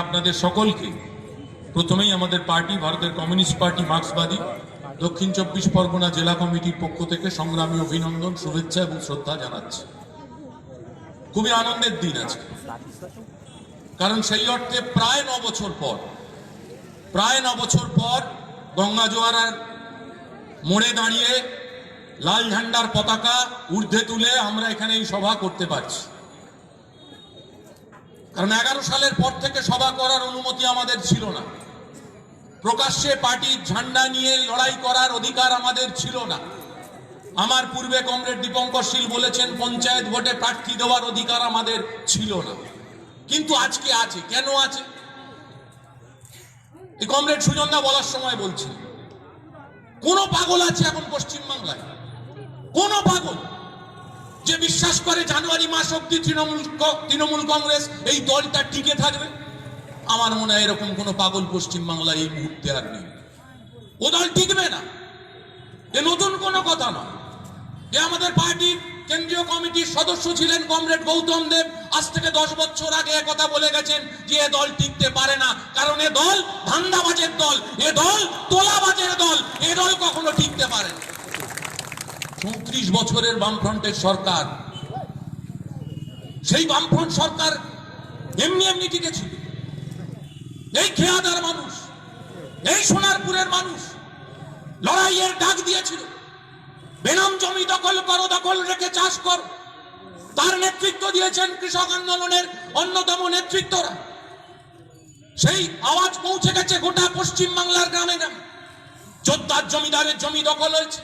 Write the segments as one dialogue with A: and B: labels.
A: আপনাদের সকলকে প্রথমেই আমাদের পার্টি, ভারতের কমিউনিস্ট পার্টি, মার্ক্সবাদী, দক্ষিণ চব্বিশ পরগনা জেলা কমিটির পক্ষ থেকে সংগ্রামী অভিনন্দন, শুভেচ্ছা এবং শ্রদ্ধা জানাচ্ছি। খুবই আনন্দের দিন আজকে। কারণ সেই অর্থে প্রায় ন বছর পর, প্রায় ন বছর পর গঙ্গা জোয়ারার মোড়ে দাঁড়িয়ে লাল ঝান্ডার পতাকা ঊর্ধ্বে তুলে আমরা এখানে এই সভা করতে পারছি। কারণ এগারো সালের পর থেকে সভা করার অনুমতি আমাদের ছিল না। প্রকাশ্যে পার্টির ঝান্ডা নিয়ে লড়াই করার অধিকার আমাদের ছিল না। আমার পূর্বে কমরেড দীপঙ্কর শীল বলেছেন, পঞ্চায়েত ভোটে প্রার্থী দেওয়ার অধিকার আমাদের ছিল না। কিন্তু আজকে আছে। কেন আছে? এই কমরেড সুজনদা বলার সময় বলছি, কোন পাগল আছে এখন পশ্চিমবাংলায়? কোন পাগল? যে বিশ্বাস করে জানুয়ারি মাস অব্দি তৃণমূল তৃণমূল কংগ্রেস এই দলটা টিকে থাকবে, আমার মনে হয় এরকম কোনো পাগল পশ্চিমবাংলায় এই মুহূর্তে আর নেই। ও দল টিকবে না। এ নতুন কোনো কথা নয়। এ আমাদের পার্টির কেন্দ্রীয় কমিটির সদস্য ছিলেন কমরেড গৌতম দেব, আজ থেকে দশ বছর আগে কথা বলে গেছেন যে এ দল টিকতে পারে না। কারণ এ দল ধান্দাবাজের দল, এ দল তোলাবাজের দল, এ দল কখনো টিকতে পারে না। চৌত্রিশ বছরের বামফ্রন্টের সরকার। সেই বামফ্রন্ট সরকার এমনি এমনি টিকেছিল এই খেয়াদার মানুষ, এই সোনারপুরের মানুষ লড়াইয়ের ডাক দিয়েছিল। বেনাম জমি দখল করো, দখল রেখে চাষ কর। তার নেতৃত্ব দিয়েছেন কৃষক আন্দোলনের অন্যতম নেতৃত্বরা। সেই আওয়াজ পৌঁছে গেছে গোটা পশ্চিম বাংলার গ্রামে গ্রামে। যোদ্ধার জমিদারের জমি দখল হয়েছে।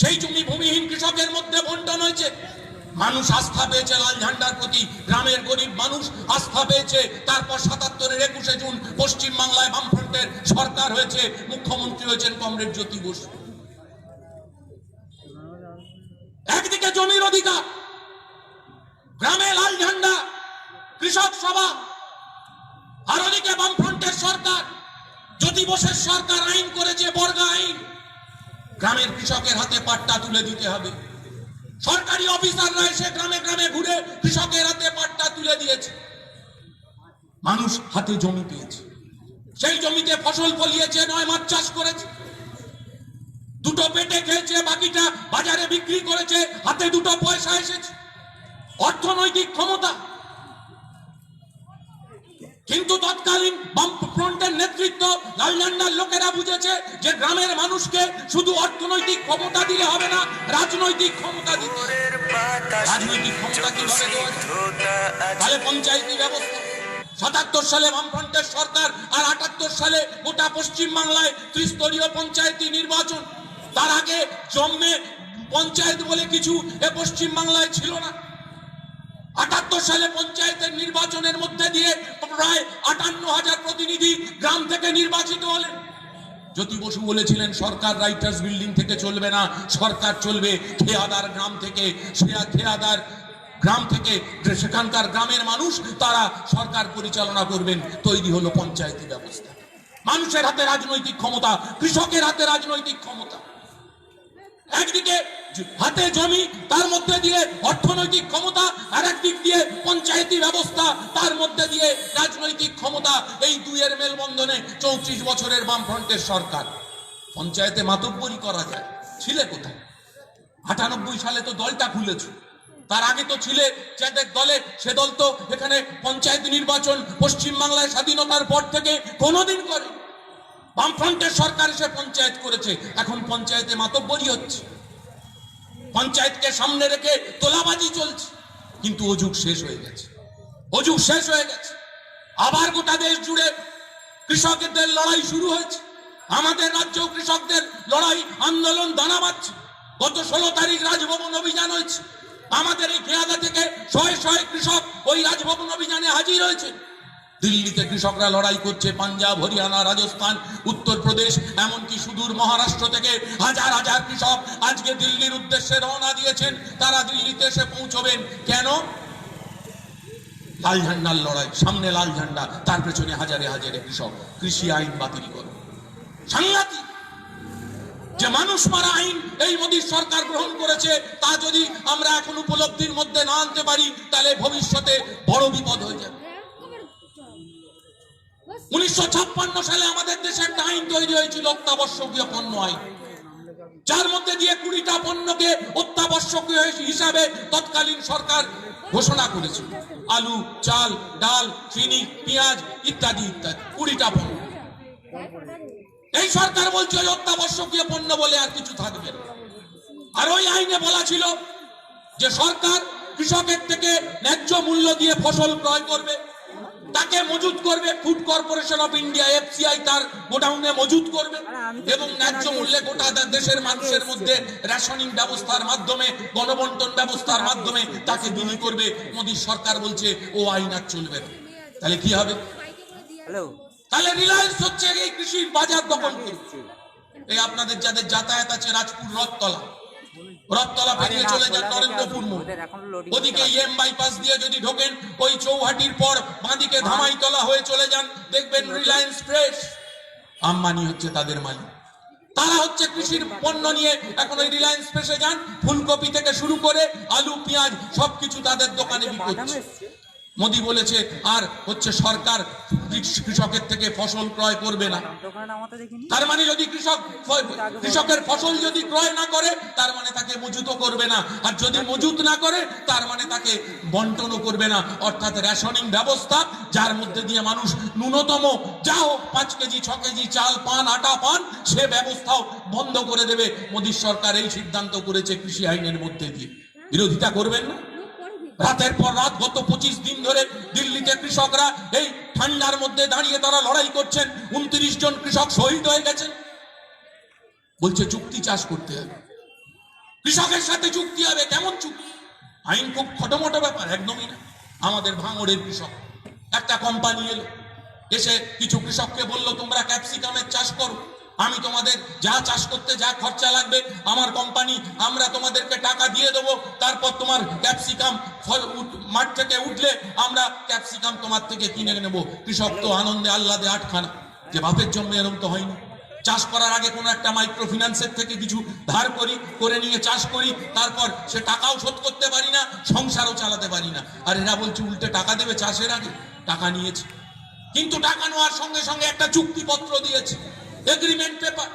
A: সেই জমি ভূমিহীন কৃষকের মধ্যে বন্টন হয়েছে। মানুষ আস্থা পেয়েছে লাল ঝান্ডার প্রতি, গ্রামের গরিব মানুষ আস্থা পেয়েছে। তারপর সাতাত্তরের একুশে জুন পশ্চিম বাংলায় বামফ্রন্টের সরকার হয়েছে, মুখ্যমন্ত্রী হয়েছেন কমরেড জ্যোতি বসু। একদিকে জমির অধিকার, গ্রামে লাল ঝান্ডা, কৃষক সভা, আর ওদিকে বামফ্রন্টের সরকার। জ্যোতি বোসের সরকার আইন করেছে, বর্গা আইন। গ্রামের কৃষকের হাতে পাট্টা তুলে দিতে হবে। সরকারি অফিসাররা এসে গ্রামে গ্রামে ঘুরে কৃষকের হাতে পাট্টা তুলে দিয়েছে। মানুষ হাতে জমি পেয়েছে। সেই জমিতে ফসল ফলিয়েছে, নয়, মাছ চাষ করেছে। দুটো পেটে খেয়েছে, বাকিটা বাজারে বিক্রি করেছে, হাতে দুটো পয়সা এসেছে। অর্থনৈতিক ক্ষমতা কিন্তু তৎকালীন বামফ্রন্টের নেতৃত্ব লালঝান্ডার লোকেরা বুঝেছে যে গ্রামের মানুষকে শুধু অর্থনৈতিক ক্ষমতা দিলে হবে না রাজনৈতিক ক্ষমতা দিতে রাজনৈতিক ক্ষমতা কীভাবে দেওয়া তাহলে পঞ্চায়েতি ব্যবস্থা। সাতাত্তর সালে বামফ্রন্টের সরকার আর আটাত্তর সালে গোটা পশ্চিম বাংলায় ত্রিস্তরীয় পঞ্চায়েতি নির্বাচন। তার আগে জন্মে পঞ্চায়েত বলে কিছু এ পশ্চিম বাংলায় ছিল না। আটাত্তর সালে পঞ্চায়েতের নির্বাচনের মধ্যে দিয়ে প্রায় আটান্ন হাজার প্রতিনিধি গ্রাম থেকে নির্বাচিত হলেন। জ্যোতি বসু বলেছিলেন, সরকার রাইটার্স বিল্ডিং থেকে চলবে না, সরকার চলবে খেয়াদার গ্রাম থেকে। খেয়াদার গ্রাম থেকে সেখানকার গ্রামের মানুষ, তারা সরকার পরিচালনা করবেন। তৈরি হলো পঞ্চায়েতি ব্যবস্থা। মানুষের হাতে রাজনৈতিক ক্ষমতা, কৃষকের হাতে রাজনৈতিক ক্ষমতা। একদিকে হাতে জমি, তার মধ্যে দিয়ে অর্থনৈতিক ক্ষমতা আর একদিক দিয়ে পঞ্চায়েতি ব্যবস্থা, তার মধ্যে দিয়ে রাজনৈতিক ক্ষমতা, এই দুইয়ের মেলবন্ধনে চৌত্রিশ বছরের বামফ্রন্টের সরকার। পঞ্চায়েতে মাতব্বরি করা যায়। ছিলে কোথায়? আটানব্বই সালে তো দলটা খুলেছে। তার আগে তো ছিলে যাদের দলে, সে দল তো এখানে পঞ্চায়েত নির্বাচন পশ্চিম বাংলায় স্বাধীনতার পর থেকে কোনোদিন করে বামফ্রন্টের সরকার এসে পঞ্চায়েত করেছে। এখন পঞ্চায়েতে মাতব্বরি হচ্ছে। পঞ্চায়েতকে সামনে রেখে তোলাবাজি চলছে। কিন্তু অযুগ শেষ হয়ে গেছে। অযুগ শেষ হয়ে গেছে। আবার গোটা দেশ জুড়ে কৃষকদের লড়াই শুরু হয়েছে। আমাদের রাজ্য কৃষকদের লড়াই, আন্দোলন, দানা বাঁধছে। গত ষোলো তারিখ রাজভবন অভিযান হয়েছে। আমাদের এই খেয়াদা থেকে শয়ে শয়ে কৃষক ওই রাজভবন অভিযানে হাজির হয়েছে। দিল্লিতে কৃষকরা লড়াই করছে, পাঞ্জাব, হরিয়ানা, রাজস্থান, উত্তরপ্রদেশ, এমনকি সুদূর মহারাষ্ট্র থেকে হাজার হাজার কৃষক আজকে দিল্লির উদ্দেশ্যে রওনা দিয়েছেন, তারা দিল্লিতে এসে পৌঁছবেন। কেন? লাল ঝান্ডার লড়াই, সামনে লাল ঝান্ডা, তার পেছনে হাজারে হাজারে কৃষক। কৃষি আইন বাতিল করো। সাংঘাতিক! যে মানুষ মারা আইন, এই মোদীর সরকার গ্রহণ করেছে, তা যদি আমরা এখন উপলব্ধির মধ্যে না আনতে পারি, তাহলে ভবিষ্যতে বড় বিপদ হয়ে যাবে। উনিশশো ছাপ্পান্ন সালে আমাদের দেশে একটা আইন তৈরি হয়েছিল অত্যাবশ্যকীয় পণ্য আইন। যার মধ্যে দিয়ে কুড়িটা পণ্যকে অত্যাবশ্যকীয় হিসাবে তৎকালীন সরকার ঘোষণা করেছিল। আলু, চাল, ডাল, চিনি, পেঁয়াজ ইত্যাদি ইত্যাদি। কুড়িটা পণ্য। এই সরকার বলছে ওই অত্যাবশ্যকীয় পণ্য বলে আর কিছু থাকবে না। আর ওই আইনে বলা ছিল যে সরকার কৃষকের থেকে ন্যায্য মূল্য দিয়ে ফসল ক্রয় করবে। তাকে মজুত করবে food corporation of India FCI তার গোডাউনে মজুত করবে এবং ন্যায্য মূল্যে গোটা দেশের মানুষের মধ্যে রেশনিং ব্যবস্থার মাধ্যমে গণবন্টন ব্যবস্থার মাধ্যমে তাকে বিলি করবে। মোদী সরকার বলছে ও আইন আর চলবে না। তাহলে কি হবে? তাহলে রিলায়েন্স হচ্ছে এই কৃষির বাজার দখল করছে এই আপনাদের যাদের যাতায়াত আছে রাজপুর রথতলা। রথতলা পেরিয়ে
B: আরে
A: চলে যান নরেন্দ্রপুর মোড়
B: ওদের এখনও loading
A: ওদিকে
B: হচ্ছে।
A: বাইপাস দিয়ে যদি ঢোকেন ওই চৌহাটির পর বাঁদিকে ধামাইতলা হয়ে চলে যান। দেখবেন রিলায়েন্স ফ্রেশ আম্বানি হচ্ছে তাদের মালিক। তারা হচ্ছে কৃষির পণ্য নিয়ে এখন ওই রিলায়েন্স ফ্রেশে যান। ফুলকপি থেকে শুরু করে আলু পেঁয়াজ সবকিছু তাদের দোকানে বিক্রি মোদি বলেছে আর হচ্ছে সরকার কৃষকের থেকে ফসল ক্রয় করবে না। তার মানে যদি কৃষক কৃষকের ফসল যদি ক্রয় না করে তার মানে তাকে মজুতও করবে না। আর যদি মজুত না করে তার মানে তাকে বন্টনও করবে না। অর্থাৎ রেশনিং ব্যবস্থা যার মধ্যে দিয়ে মানুষ ন্যূনতম যা হোক পাঁচ কেজি ছ কেজি চাল পান আটা পান সে ব্যবস্থাও বন্ধ করে দেবে। মোদীর সরকার এই সিদ্ধান্ত করেছে কৃষি আইনের মধ্যে দিয়ে। বিরোধিতা করবেন না? রাতের পর রাত, গত পঁচিশ দিন ধরে দিল্লিতে কৃষকরা এই ঠান্ডার মধ্যে দাঁড়িয়ে তারা লড়াই করছেন। উনত্রিশ জন কৃষক শহীদ হয়ে গেছেন। বলছে, চুক্তি চাষ করতে হবে। কৃষকের সাথে চুক্তি হবে, কেমন চুক্তি? আইন খুব খটোমটো ব্যাপার, একদমই না। আমাদের ভাঙড়ের কৃষক, একটা কোম্পানি এলো। এসে কিছু কৃষককে বলল, তোমরা ক্যাপসিকামের চাষ করো। আমি তোমাদের যা চাষ করতে যা খরচা লাগবে, আমার কোম্পানি আমরা তোমাদেরকে টাকা দিয়ে দেবো। তারপর তোমার ক্যাপসিকাম ফল মাঠ থেকে উঠলে আমরা ক্যাপসিকাম তোমার থেকে কিনে নেব। কৃষক তো আনন্দে আহ্লাদে আটখানা। যে বাপের জন্য এরম তো হয়নি। চাষ করার আগে কোনো একটা মাইক্রো ফিন্যান্সের থেকে কিছু ধার করি, করে নিয়ে চাষ করি, তারপর সে টাকাও শোধ করতে পারি না, সংসারও চালাতে পারি না। আর এরা বলছে, উল্টে টাকা দেবে চাষের আগে। টাকা নিয়েছে। কিন্তু টাকা নেওয়ার সঙ্গে সঙ্গে একটা চুক্তিপত্র দিয়েছে। এগ্রিমেন্ট পেপার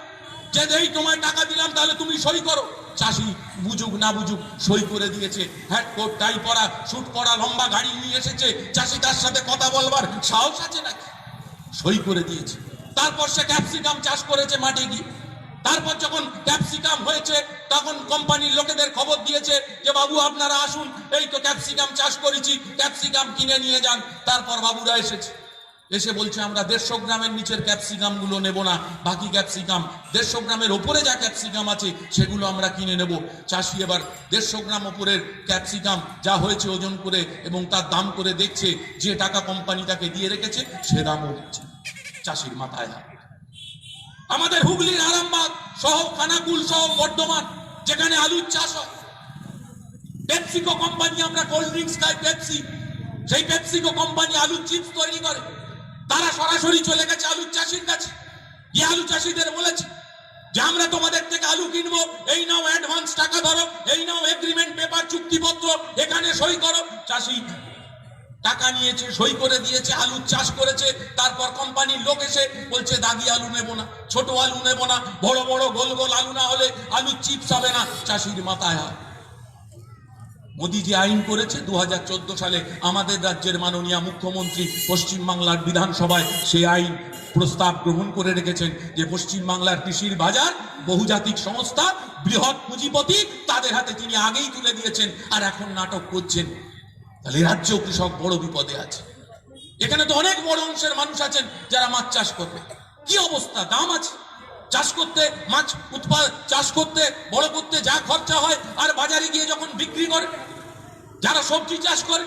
A: যে এই তোমায় টাকা দিলাম, তাহলে তুমি সই করো। চাষি বুঝুক না বুঝুক, সই করে দিয়েছে। হ্যাট কোট টাই পরা শুট পরা, লম্বা গাড়ি নিয়ে এসেছে। চাষি তার সাথে কথা বলবার সাহস আছে নাকি? সই করে দিয়েছে। তারপর সে ক্যাপসিকাম চাষ করেছে মাঠে গিয়ে। তারপর যখন ক্যাপসিকাম হয়েছে, তখন কোম্পানির লোকেদের খবর দিয়েছে যে, বাবু, আপনারা আসুন। এই তো ক্যাপসিকাম চাষ করেছি। ক্যাপসিকাম কিনে নিয়ে যান। তারপর বাবুরা এসেছে। এসে বলছে, আমরা দেড়শো গ্রামের নিচের ক্যাপসিকামগুলো নেব না, বাকি ক্যাপসিকাম, দেড়শো গ্রামের ওপরে যা ক্যাপসিকাম আছে, সেগুলো আমরা কিনে নেব। চাষি এবার দেড়শো গ্রাম ওপরের ক্যাপসিকাম যা হয়েছে ওজন করে এবং তার দাম করে দেখছে, যে টাকা কোম্পানি তাকে দিয়ে রেখেছে, সে দামও দিচ্ছে। চাষির মাথায় হাত। আমাদের হুগলির আরামবাগ সহ খানাকুল সহ বর্ধমান, যেখানে আলুর চাষ হয় পেপসিকো কোম্পানি আমরা কোল্ড ড্রিঙ্কস খাই পেপসি সেই পেপসিকো কোম্পানি আলুর চিপস তৈরি করে। তারা সরাসরি চলে গেছে আলুর চাষির কাছে। গিয়ে আলু চাষিদের বলেছে যে, আমরা তোমাদের থেকে আলু কিনবো। এই নাও অ্যাডভান্স টাকা ধরো। এই নাও এগ্রিমেন্ট পেপার চুক্তিপত্র। এখানে সই করো। চাষি টাকা নিয়েছে, সই করে দিয়েছে আলুর চাষ করেছে। তারপর কোম্পানির লোক এসে বলছে, দাদি, আলু নেব না। ছোট আলু নেব না। বড় বড় গোল গোল আলু না হলে আলু চিপস হবে না। চাষির মাথায় হাত। মোদি যে আইন করেছে দু সালে আমাদের রাজ্যের মাননীয় মুখ্যমন্ত্রী পশ্চিমবাংলার বিধানসভায় সেই আইন প্রস্তাব গ্রহণ করে রেখেছেন যে পশ্চিমবাংলার কৃষির বাজার বহুজাতিক সংস্থা, বৃহৎ পুঁজিপতি তাদের হাতে তিনি আগেই তুলে দিয়েছেন আর এখন নাটক করছেন। তাহলে রাজ্য কৃষক বড় বিপদে আছে। এখানে তো অনেক বড় অংশের মানুষ আছেন যারা মাছ চাষ করবে। কি অবস্থা? দাম আছে। চাষ করতে, মাছ উৎপাদ, চাষ করতে, বড় করতে যা খরচা হয়, আর বাজারে গিয়ে যখন বিক্রি করে, যারা সবজি চাষ করে,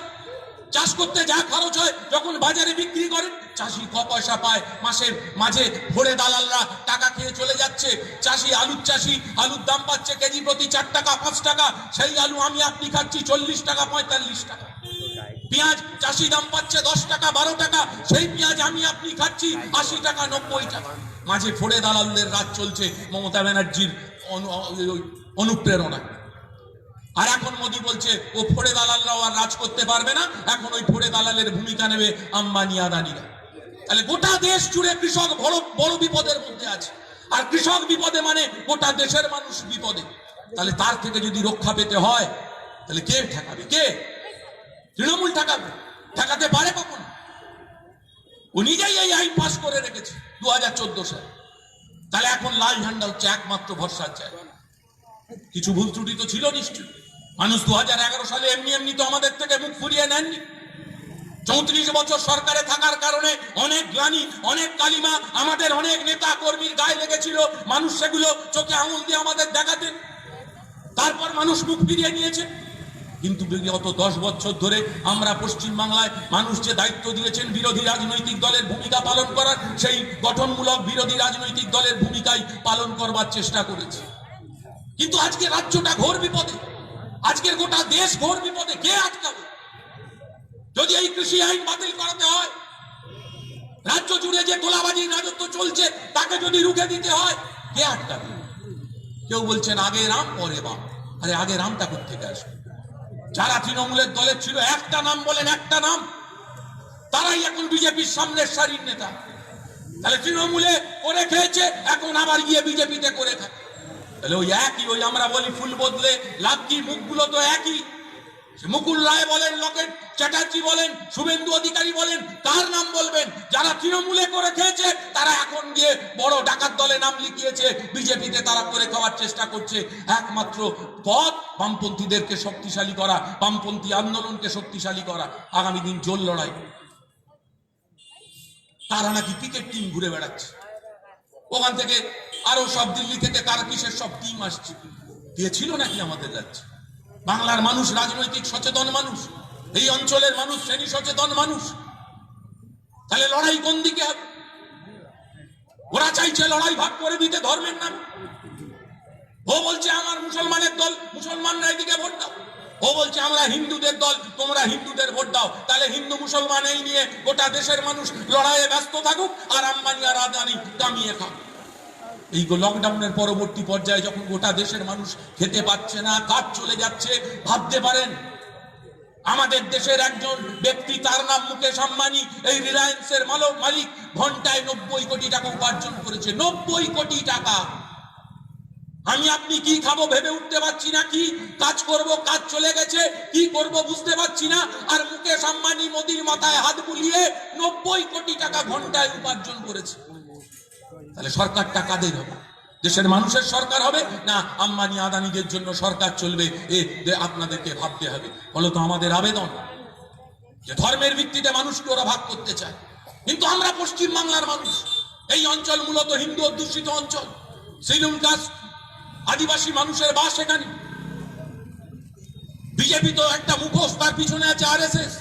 A: চাষ করতে যা খরচ হয়, যখন বাজারে বিক্রি করে, চাষি ক পয়সা পায়। মাসের মাঝে ভরে দালালরা টাকা খেয়ে চলে যাচ্ছে। চাষি আলুর চাষি, আলুর দাম পাচ্ছে কেজি প্রতি চার টাকা, পাঁচ টাকা। সেই আলু আমি আপনি খাচ্ছি চল্লিশ টাকা, পঁয়তাল্লিশ টাকা। পেঁয়াজ চাষি দাম পাচ্ছে দশ টাকা, বারো টাকা। সেই পেঁয়াজ আমি আপনি খাচ্ছি আশি টাকা, নব্বই টাকা। মাঝে ফোড়ে দালালদের রাজ চলছে, মমতা ব্যানার্জির অনু- অনুপ্রেরণা। আর এখন মোদি বলছে, ও ফোড়ে দালালরাও আর রাজ করতে পারবে না, এখন ওই ফোড়ে দালালের ভূমিকা নেবে আম্বানি আদানিরা। তাহলে গোটা দেশ জুড়ে কৃষক বড় বড় বিপদের মধ্যে আছে। আর কৃষক বিপদে মানে গোটা দেশের মানুষ বিপদে। তাহলে তার থেকে যদি রক্ষা পেতে হয়, তাহলে কে ঠেকাবে? কে? তৃণমূল ঠেকাবে? ঠেকাতে পারে কখন? ও নিজেই এই আইন পাশ করে রেখেছে। দু হাজার চোদ্দ তাহলে এখন লাল ঝান্ডা হচ্ছে একমাত্র ভরসার জায়গা। কিছু ভুল ত্রুটি তো ছিল নিশ্চয় মানুষ দু সালে এমনি এমনি তো আমাদের থেকে মুখ ফুরিয়ে নেননি। চৌত্রিশ বছর সরকারে থাকার কারণে অনেক গ্লানি, অনেক কালিমা আমাদের অনেক নেতা কর্মীর গায়ে লেগেছিল। মানুষ সেগুলো চোখে আঙুল দিয়ে আমাদের দেখাতেন। তারপর মানুষ মুখ ফিরিয়ে নিয়েছে। কিন্তু বিগত দশ বছর ধরে আমরা পশ্চিম বাংলায় মানুষ যে দায়িত্ব দিয়েছেন বিরোধী রাজনৈতিক দলের ভূমিকা পালন করার, সেই গঠনমূলক বিরোধী রাজনৈতিক দলের ভূমিকাই পালন করবার চেষ্টা করেছে। কিন্তু আজকে রাজ্যটা ঘোর বিপদে। আজকের গোটা দেশ ঘোর বিপদে। কে আটকাবে? যদি এই কৃষি আইন বাতিল করাতে হয়, রাজ্য জুড়ে যে তোলাবাজির রাজত্ব চলছে, তাকে যদি রুখে দিতে হয়, কে আটকাবে? কেউ বলছেন, আগে রাম, পরে বাম। আরে, আগে রামটা কোথেকে আসবে? যারা তৃণমূলের দলের ছিল, একটা নাম বলেন, একটা নাম। তারাই এখন বিজেপির সামনের সারির নেতা। তাহলে তৃণমূলে করে খেয়েছে, এখন আবার গিয়ে বিজেপিতে করে থাকে। তাহলে ওই একই, ওই আমরা বলি ফুল বদলে, লাভ কি? মুখগুলো তো একই। মুকুল রায় বলেন, লকেট চ্যাটার্জি বলেন, শুভেন্দু অধিকারী বলেন, তার নাম বলবেন। যারা তৃণমূলে করে খেয়েছে, তারা এখন গিয়ে বড় ডাকাত দলে নাম লিখিয়েছে। বিজেপিতে তারা করে খাওয়ার চেষ্টা করছে। একমাত্র পথ, বামপন্থীদেরকে শক্তিশালী করা, বামপন্থী আন্দোলনকে শক্তিশালী করা। আগামী দিন জোর লড়াই। তারা নাকি ক্রিকেট টিম ঘুরে বেড়াচ্ছে। ওখান থেকে আরও সব দিল্লি থেকে কার কিসের সব টিম আসছে। দিয়েছিল নাকি আমাদের রাজ্যে? বাংলার মানুষ রাজনৈতিক সচেতন মানুষ, এই অঞ্চলের মানুষ শ্রেণি সচেতন মানুষ। তাহলে লড়াই কোন দিকে হবে? ওরা চাইছে লড়াই ভাগ করে দিতে ধর্মের নাম। ও বলছে, আমার মুসলমানের দল, মুসলমানরা এদিকে ভোট দাও। ও বলছে, আমরা হিন্দুদের দল, তোমরা হিন্দুদের ভোট দাও। তাহলে হিন্দু মুসলমান এই নিয়ে গোটা দেশের মানুষ লড়াইয়ে ব্যস্ত থাকুক, আর আম্বানি আর আদানি দামিয়ে খাক। এই লকডাউনের পরবর্তী পর্যায়ে যখন গোটা দেশের মানুষ খেতে পাচ্ছে না, কাজ চলে যাচ্ছে, ভাবতে পারেন? আমাদের দেশের একজন ব্যক্তি, তার নাম মুকেশ আম্বানি, এই রিলায়েন্সের মালক, মালিক, ঘন্টায় নব্বই কোটি টাকা উপার্জন করেছে। নব্বই কোটি টাকা। আমি, আপনি কি খাব ভেবে উঠতে পারছি না, কি কাজ করব, কাজ চলে গেছে, কি করব বুঝতে পারছি না। আর মুকেশ আম্বানি মোদির মাথায় হাত বুলিয়ে নব্বই কোটি টাকা ঘন্টায় উপার্জন করেছে। তাহলে সরকারটা কাদের হবে? দেশের মানুষের সরকার হবে না আম্বানি আদানিদের জন্য সরকার চলবে? এ আপনাদেরকে ভাবতে হবে। ফলত আমাদের আবেদন। যে ধর্মের ভিত্তিতে মানুষকে ওরা ভাগ করতে চায়। কিন্তু আমরা পশ্চিম বাংলার মানুষ। এই অঞ্চল মূলত হিন্দু অধ্যুষিত অঞ্চল। কাস্ট আদিবাসী মানুষের বাস এখানে। বিজেপি তো একটা মুখোশ, তার পিছনে আছে আরএসএস,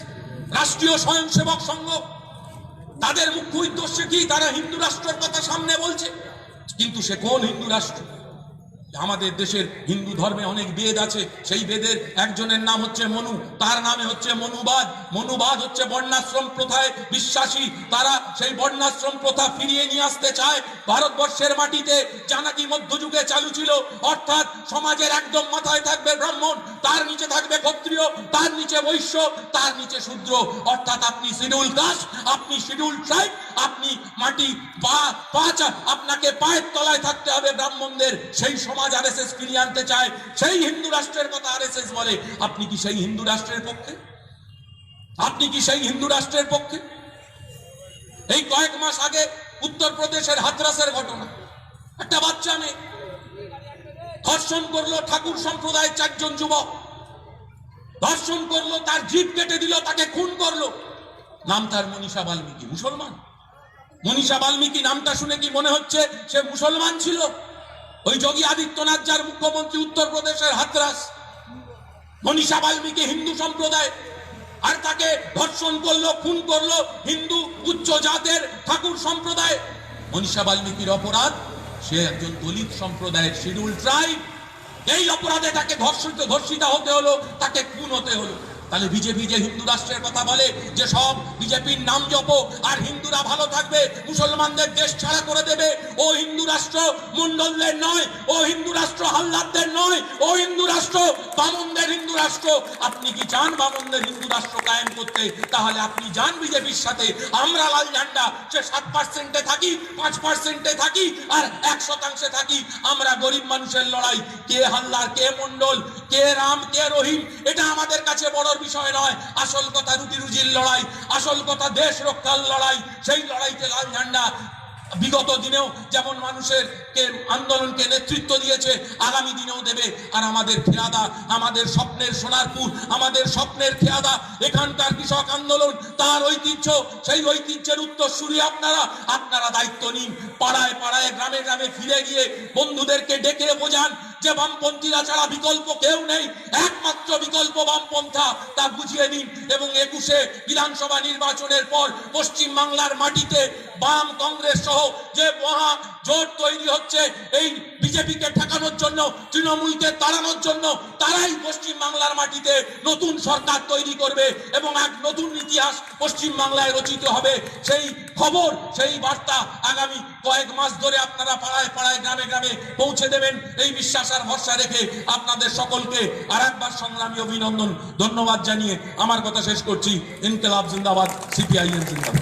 A: রাষ্ট্রীয় স্বয়ংসেবক সংঘ। তাদের মুখ্য উদ্দেশ্য কি? তারা হিন্দু রাষ্ট্রের কথা সামনে বলছে। কিন্তু সে কোন হিন্দু রাষ্ট্র? আমাদের দেশের হিন্দু ধর্মে অনেক বেদ আছে, সেই বেদের একজনের নাম হচ্ছে মনু, তার নামে হচ্ছে মনুবাদ মনুবাদ হচ্ছে বর্ণাশ্রম প্রথায় বিশ্বাসী, তারা সেই বর্ণাশ্রম প্রথা ফিরিয়ে নিয়ে আসতে চায়। ভারতবর্ষের মাটিতে জানাকি মধ্যযুগে চালু ছিল, অর্থাৎ সমাজের একদম মাথায় থাকবে ব্রাহ্মণ, তার নিচে থাকবে ক্ষত্রিয়, তার নিচে বৈশ্য, তার নিচে শূদ্র। অর্থাৎ আপনি শিডিউল দাস, আপনি শিডিউল ট্রাইব, আপনি মাটি পা পাঁচ, আপনাকে পায়ের তলায় থাকতে হবে ব্রাহ্মণদের। সেই সমাজ আরএসএস ফিরিয়ে আনতে চায়, সেই হিন্দু রাষ্ট্রের কথা আরএসএস বলে। আপনি কি সেই হিন্দু রাষ্ট্রের পক্ষে? আপনি কি সেই হিন্দু রাষ্ট্রের পক্ষে? এই কয়েক মাস আগে উত্তরপ্রদেশের হাতরাসের ঘটনা। একটা বাচ্চা মেয়ে ধর্ষণ করল ঠাকুর সম্প্রদায়ের চারজন যুবক। ধর্ষণ করল, তার জিভ কেটে দিল, তাকে খুন করল। নাম তার মনীষা বাল্মীকি, মুসলমান। মনীষা বাল্মীকি নামটা শুনে কি মনে হচ্ছে? সে মুসলমান ছিল। ওই যোগী আদিত্যনাথ যার মুখ্যমন্ত্রী উত্তরপ্রদেশের হাতরাস, মনীষা বাল্মীকি হিন্দু সম্প্রদায়, আর তাকে ধর্ষণ করল, খুন করল হিন্দু উচ্চ জাতের ঠাকুর সম্প্রদায়। মনীষা বাল্মীকির অপরাধ, সে একজন দলিত সম্প্রদায়ের শিডিউল ট্রাইব। এই অপরাধে তাকে ধর্ষিত, ধর্ষিতা হতে হলো, তাকে খুন হতে হলো। তাহলে বিজেপি যে হিন্দু রাষ্ট্রের কথা বলে, যে সব বিজেপির নাম জপো, আর হিন্দুরা ভালো থাকবে, মুসলমানদের দেশ ছাড়া করে দেবে, ও হিন্দু রাষ্ট্র মন্ডলদের নয়, ও হিন্দু রাষ্ট্র হাল্লারদের নয়, ও হিন্দু রাষ্ট্র বামনদের হিন্দু রাষ্ট্র। আপনি কি চান বামনদের হিন্দু রাষ্ট্র কায়েম করতে? তাহলে আপনি যান বিজেপির সাথে। আমরা লাল ঝান্ডা সে সাত পার্সেন্টে থাকি, পাঁচ পার্সেন্টে থাকি, আর এক শতাংশে থাকি। আমরা গরিব মানুষের লড়াই। কে হাল্লার কে মন্ডল, কে রাম, কে রহিম, এটা আমাদের কাছে বড় বিষয় নয়, আসল কথা রুটি রুজির লড়াই, আসল কথা দেশ রক্ষার লড়াই, সেই লড়াইতে লাল ঝান্ডা। বিগত দিনেও যেমন মানুষের কে আন্দোলনকে নেতৃত্ব দিয়েছে, আগামী দিনেও দেবে। আর আমাদের খেয়াদা, আমাদের স্বপ্নের সোনারপুর, আমাদের স্বপ্নের খেয়াদা, এখানকার কৃষক আন্দোলন, তার ঐতিহ্য, সেই ঐতিহ্যের উত্তরসূরি আপনারা আপনারা দায়িত্ব নিন। পাড়ায় পাড়ায়, গ্রামে গ্রামে ফিরে গিয়ে বন্ধুদেরকে ডেকে বোঝান। যে বামপন্থীরা ছাড়া বিকল্প কেউ নেই, একমাত্র বিকল্প বামপন্থা, তা বুঝিয়ে নিন। এবং একুশে বিধানসভা নির্বাচনের পর পশ্চিম বাংলার মাটিতে বাম, কংগ্রেস সহ যে মহা জোট তৈরি হচ্ছে, এই বিজেপিকে ঠেকানোর জন্য, তৃণমূলকে তাড়ানোর জন্য, তারাই পশ্চিম বাংলার মাটিতে নতুন সরকার তৈরি করবে এবং এক নতুন ইতিহাস পশ্চিম বাংলায় রচিত হবে। সেই খবর, সেই বার্তা আগামী কয়েক মাস ধরে আপনারা পাড়ায় পাড়ায়, গ্রামে গ্রামে পৌঁছে দেবেন। এই বিশ্বাস আর ভরসা রেখে আপনাদের সকলকে আর একবার সংগ্রামী অভিনন্দন, ধন্যবাদ জানিয়ে আমার কথা শেষ করছি। ইনকেলাব জিন্দাবাদ, সিপিআইএম জিন্দাবাদ।